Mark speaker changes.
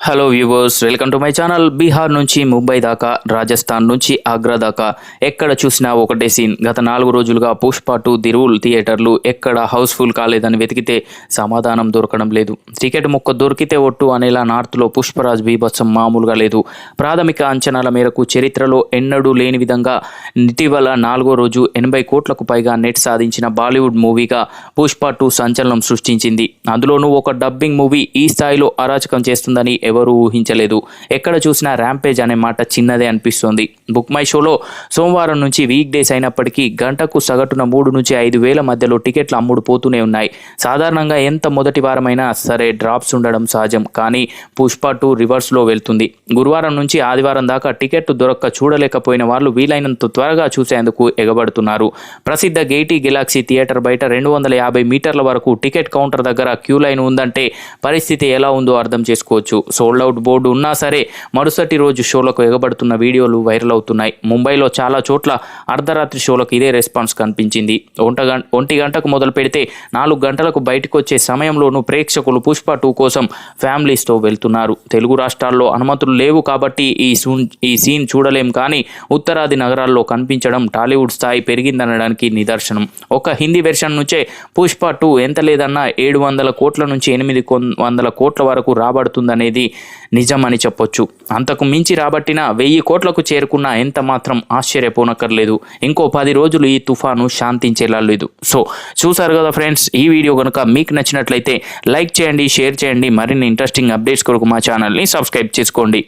Speaker 1: Hello viewers welcome to my channel Bihar నుంచి ముంబై దాకా రాజస్థాన్ నుంచి ఆగ్రా దాకా ఎక్కడ చూసినా ఒకటే సీన్ గత నాలుగు రోజులుగా పుష్ప టూ దిరువుల్ థియేటర్లు ఎక్కడ హౌస్ఫుల్ కాలేదని వెతికితే సమాధానం దొరకడం లేదు. టికెట్ మొక్క దొరికితే ఒట్టు అనేలా నార్త్లో పుష్పరాజ్ బీభత్సం మామూలుగా లేదు. ప్రాథమిక అంచనాల మేరకు చరిత్రలో ఎన్నడూ లేని విధంగా ఇటీవల నాలుగో రోజు ఎనభై కోట్లకు పైగా నెట్ సాధించిన బాలీవుడ్ మూవీగా పుష్ప టూ సంచలనం సృష్టించింది. అందులోనూ ఒక డబ్బింగ్ మూవీ ఈ స్థాయిలో అరాచకం చేస్తుందని ఎవరూ ఊహించలేదు. ఎక్కడ చూసినా ర్యాంపేజ్ అనే మాట చిన్నదే అనిపిస్తోంది. బుక్ మై షోలో సోమవారం నుంచి వీక్ డేస్ అయినప్పటికీ గంటకు సగటున మూడు నుంచి ఐదు వేల మధ్యలో టికెట్లు అమ్ముడు పోతూనే ఉన్నాయి. సాధారణంగా ఎంత మొదటి వారమైనా సరే డ్రాప్స్ ఉండడం సహజం. కానీ పుష్ప టూ రివర్స్లో వెళ్తుంది. గురువారం నుంచి ఆదివారం దాకా టికెట్ దొరక్క చూడలేకపోయిన వాళ్ళు వీలైనంత త్వరగా చూసేందుకు ఎగబడుతున్నారు. ప్రసిద్ధ గేటీ గెలాక్సీ థియేటర్ బయట రెండు వందల యాభై మీటర్ల వరకు టికెట్ కౌంటర్ దగ్గర క్యూ లైన్ ఉందంటే పరిస్థితి ఎలా ఉందో అర్థం చేసుకోవచ్చు. సోల్డ్ అవుట్ బోర్డు ఉన్నా సరే మరుసటి రోజు షోలకు ఎగబడుతున్న వీడియోలు వైరల్ అవుతున్నాయి. ముంబైలో చాలా చోట్ల అర్ధరాత్రి షోలకు ఇదే రెస్పాన్స్ కనిపించింది. ఒంట గం ఒంటి గంటకు మొదలు పెడితే నాలుగు గంటలకు బయటకు వచ్చే సమయంలోనూ ప్రేక్షకులు పుష్ప టూ కోసం ఫ్యామిలీస్తో వెళ్తున్నారు. తెలుగు రాష్ట్రాల్లో అనుమతులు లేవు కాబట్టి ఈ సూన్ ఈ సీన్ చూడలేం కానీ ఉత్తరాది నగరాల్లో కనిపించడం టాలీవుడ్ స్థాయి పెరిగిందనడానికి నిదర్శనం. ఒక హిందీ వెర్షన్ నుంచే పుష్ప టూ ఎంత లేదన్నా ఏడు వందల కోట్ల నుంచి ఎనిమిది వందల కోట్ల వరకు రాబడుతుందనేది నిజమని చెప్పొచ్చు. అంతకు మించి రాబట్టిన వెయ్యి కోట్లకు చేరుకున్న ఎంత మాత్రం ఆశ్చర్యపోనక్కర్లేదు. ఇంకో పది రోజులు ఈ తుఫాను శాంతించేలా లేదు. సో చూసారు కదా ఫ్రెండ్స్ ఈ వీడియో కనుక మీకు నచ్చినట్లయితే లైక్ చేయండి షేర్ చేయండి మరిన్ని ఇంట్రెస్టింగ్ అప్డేట్స్ కొరకు మా ఛానల్ని సబ్స్క్రైబ్ చేసుకోండి.